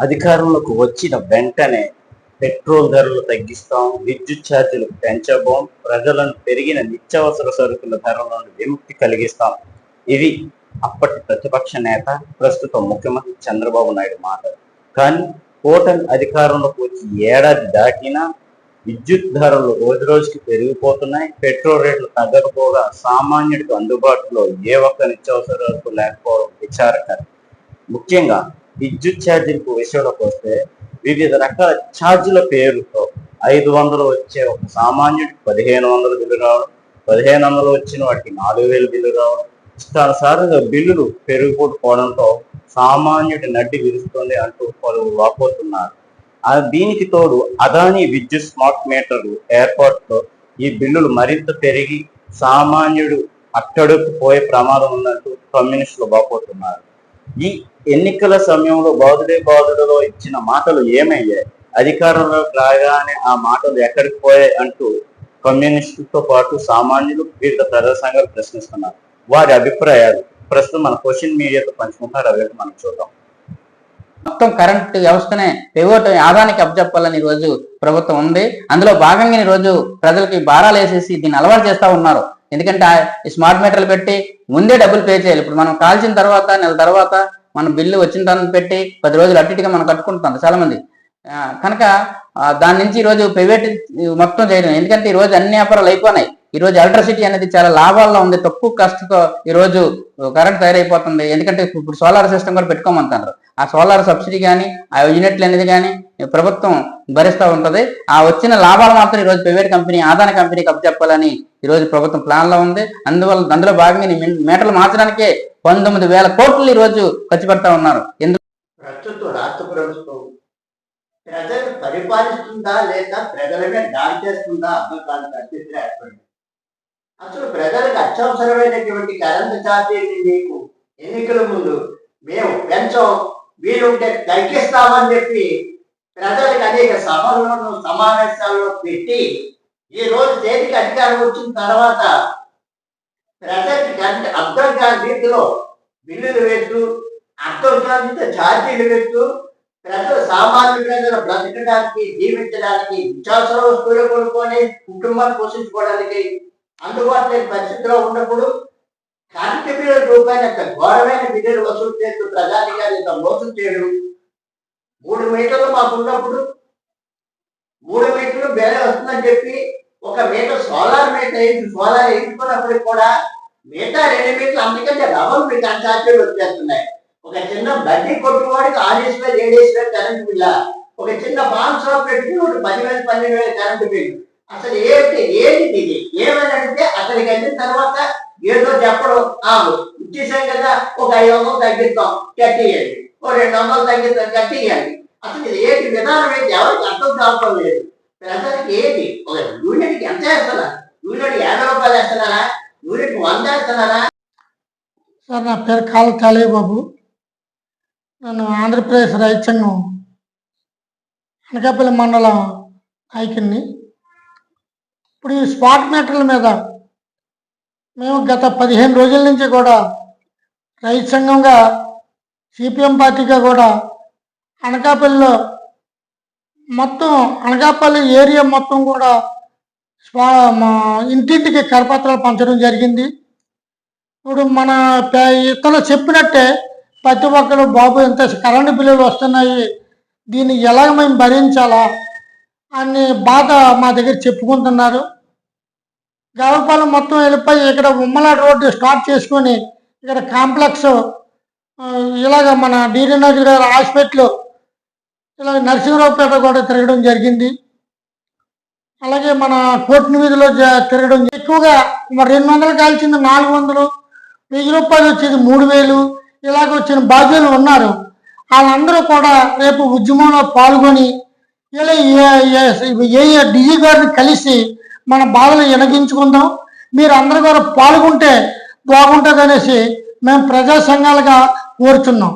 అధికారంలోకి వచ్చిన వెంటనే పెట్రోల్ ధరలు తగ్గిస్తాం విద్యుత్ ఛార్జీలు పెంచబోం ప్రజలను పెరిగిన నిత్యావసర సరుకుల ధరల నుండి విముక్తి కలిగిస్తాం. ఇది అప్పటి ప్రతిపక్ష నేత ప్రస్తుత ముఖ్యమంత్రి చంద్రబాబు నాయుడు మాట. కానీ కూటమి అధికారంలోకి వచ్చి ఏడాది దాటినా విద్యుత్ ధరలు రోజు రోజుకి పెరిగిపోతున్నాయి పెట్రోల్ రేట్లు తగ్గకపోగా సామాన్యుడికి అందుబాటులో ఏ ఒక్క నిత్యావసరాలకు లేకపోవడం విచారకరం. ముఖ్యంగా విద్యుత్ ఛార్జీలకు విషయంలోకి వస్తే వివిధ రకాల ఛార్జీల పేరుతో ఐదు వందలు వచ్చే ఒక సామాన్యుడికి పదిహేను వందల బిల్లు రావడం పదిహేను వందలు వచ్చిన వాటికి నాలుగు వేలు బిల్లు రావడం ఇష్టానుసారంగా బిల్లులు పెరిగిపోవడంతో సామాన్యుడి నడ్డి విరుస్తుంది అంటూ పలువురు వాపోతున్నారు. దీనికి తోడు అదాని విద్యుత్ స్మార్ట్ మీటర్లు ఏర్పాటుతో ఈ బిల్లులు మరింత పెరిగి సామాన్యుడు అట్టడుకు పోయే ప్రమాదం ఉందంటూ కమ్యూనిస్టులు బాపోతున్నారు ఈ ఎన్నికల సమయంలో బాధుడే బాధుడలో ఇచ్చిన మాటలు ఏమయ్యాయి? అధికారంలోకి రాగానే ఆ మాటలు ఎక్కడికి పోయాయి అంటూ కమ్యూనిస్టులతో పాటు సామాన్యులు వివిధ ప్రజా సంఘాలు ప్రశ్నిస్తున్నారు. వారి అభిప్రాయాలు. ప్రస్తుతం మన సోషల్ మీడియాతో పంచుకుంటారు అవి మనం చూద్దాం. మొత్తం కరెంట్ వ్యవస్థనే పివోట్ ఆదానికి అప్పచెప్పాలని ఈ రోజు ప్రభుత్వం ఉంది. అందులో భాగంగా రోజు ప్రజలకి భారాలు వేసేసి దీన్ని అలవాటు చేస్తా ఉన్నారు. ఎందుకంటే ఈ స్మార్ట్ మీటర్లు పెట్టి ముందే డబ్బులు పే చేయాలి. ఇప్పుడు మనం కాల్చిన తర్వాత నెల తర్వాత మన బిల్లు వచ్చిన దాన్ని పెట్టి పది రోజులు అటు ఇటుగా మనం కట్టుకుంటున్నాం చాలా మంది. ఆ, కనుక దాని నుంచి ఈ రోజు ప్రైవేట్ మొత్తం చేయడం ఎందుకంటే ఈ రోజు అన్ని వ్యాపారాలు అయిపోయినాయి ఈ రోజు ఎలక్ట్రిసిటీ అనేది చాలా లాభాల్లో ఉంది. తక్కువ ఖర్చుతో ఈరోజు కరెంట్ తయారైపోతుంది. ఎందుకంటే ఇప్పుడు సోలార్ సిస్టమ్ కూడా పెట్టుకోమంటారు ఆ సోలార్ సబ్సిడీ కానీ ఆ యూనిట్లు అనేది కానీ ప్రభుత్వం భరిస్తూ ఉంటుంది. ఆ వచ్చిన లాభాలు మాత్రం ఈ రోజు ప్రైవేట్ కంపెనీ ఆదాన కంపెనీకి అప్పచెప్పాలని ఈ రోజు ప్రభుత్వం ప్లాన్లో ఉంది. అందువల్ల అందులో భాగంగా మీటర్లు మార్చడానికే పంతొమ్మిది వేల కోట్లు ఈ రోజు ఖర్చు పెడతా ఉన్నారు. ఎందుకు ప్రస్తుతం రాష్ట్ర ప్రభుత్వం ప్రజలు పరిపాలిస్తుందా లేదా ప్రజలమే దాడి చేస్తుందా అర్థం కాని పరిస్థితి ఏర్పడింది. అసలు ప్రజలకు అత్యవసరమైనటువంటి కరెంటు ఛార్జీని మీకు ఎన్నికల ముందు మేము పెంచం వీలుంటే తగ్గిస్తామని చెప్పి ప్రజలకు అనేక సభలను సమావేశాల్లో పెట్టి ఈ రోజు చేతికి అధికారం వచ్చిన తర్వాత ప్రజలకి గంట అర్థం కాని రీతిలో బిల్లులు వేస్తూ అర్థం కాని ఛార్జీలు వేస్తూ ప్రజలు సామాన్య ప్రజలు బ్రతకడానికి జీవించడానికి నిత్యావసర వస్తువులు కొనుక్కొని కుటుంబాన్ని పోషించుకోవడానికి అందుబాటులో పరిస్థితిలో ఉన్నప్పుడు కరెంటు బిల్లుల రూపాయలు ఎంత ఘోరమైన బిల్లులు వసూలు చేస్తూ ప్రజాధికారి ఇంత మోసం చేయడం. మూడు మీటర్లు మాకున్నప్పుడు మూడు మీటర్లు వేరే వస్తుందని చెప్పి ఒక మీటర్ సోలార్ మీటర్ వేసి సోలార్ వేయించుకున్నప్పటికి కూడా మిగతా రెండు మీటర్లు అందుకంటే డబల్ మీకు ఛార్జీలు వచ్చేస్తున్నాయి. ఒక చిన్న బడ్డీ కొట్టువాడికి ఆరేసి వేలు ఏడేసి వేలు కరెంటు బిల్ల ఒక చిన్న పాన్ షాప్ పెట్టుకుని ఒకటి పదివేలు పన్నెండు వేలు కరెంటు బిల్లు అసలు ఏంటి ఏంటి ఇది? ఏమని అడిగితే అక్కడికి వెళ్ళిన తర్వాత ఏదో చెప్పడం. ఆ ఇచ్చేసాం కదా ఒక ఐదు వందలు తగ్గిస్తాం కట్టియండి ఓ రెండు వందలు తగ్గిస్తాం కట్టేయాలి. అసలు ఇది ఏంటి విధానం ఏంటి? ఎవరికి అర్థం కావటం లేదు. ప్రజలకి ఏంటి? ఒక యూనిట్కి ఎంత వేస్తున్నారు? యూనిట్ యాభై రూపాయలు వేస్తున్నారా? యూనిట్ వంద వేస్తున్నారా? సార్ నా పేరు కాల తాలే బాబు నన్ను ఆంధ్రప్రదేశ్ రైతు సంఘం అనకాపల్లి మండలం నాయకుడిని ఇప్పుడు ఈ స్పాట్ మ్యాటర్ల మీద మేము గత పదిహేను రోజుల నుంచి కూడా రైతు సంఘంగా సిపిఎం పార్టీగా కూడా అనకాపల్లిలో మొత్తం అనకాపల్లి ఏరియా మొత్తం కూడా స్వా మా ఇంటింటికి కరపత్రాలు పంచడం జరిగింది. ఇప్పుడు మన పే- ఇతను చెప్పినట్టే ప్రతి ఒక్కరు బాబు ఇంత కరెంటు బిల్లులు వస్తున్నాయి. దీన్ని ఎలాగ మేము భరించాలా? అని బాధ మా దగ్గర చెప్పుకుంటున్నారు. గవలపాలెం మొత్తం వెళ్ళిపోయి ఇక్కడ ఉమ్మల రోడ్డు స్టార్ట్ చేసుకొని ఇక్కడ కాంప్లెక్స్ ఇలాగ మన డీడీ నగర్ గారి హాస్పిటల్ ఇలాగ నరసింహరావుపేట కూడా తిరగడం జరిగింది అలాగే మన కోర్టు వీధిలో తిరగడం ఎక్కువగా మరి రెండు వందలు కాల్చింది నాలుగు వందలు వెయ్యి రూపాయలు వచ్చేది మూడు వేలు ఇలాగ వచ్చిన బాధ్యులు ఉన్నారు వాళ్ళందరూ కూడా రేపు ఉద్యమంలో పాల్గొని ఇలా ఏ- ఏ- డిజి గారిని కలిసి మన బాధలు ఎనగించుకుందాం మీరు అందరూ కూడా పాల్గొంటే బాగుంటుంది అనేసి మేము ప్రజా సంఘాలుగా కోరుతున్నాం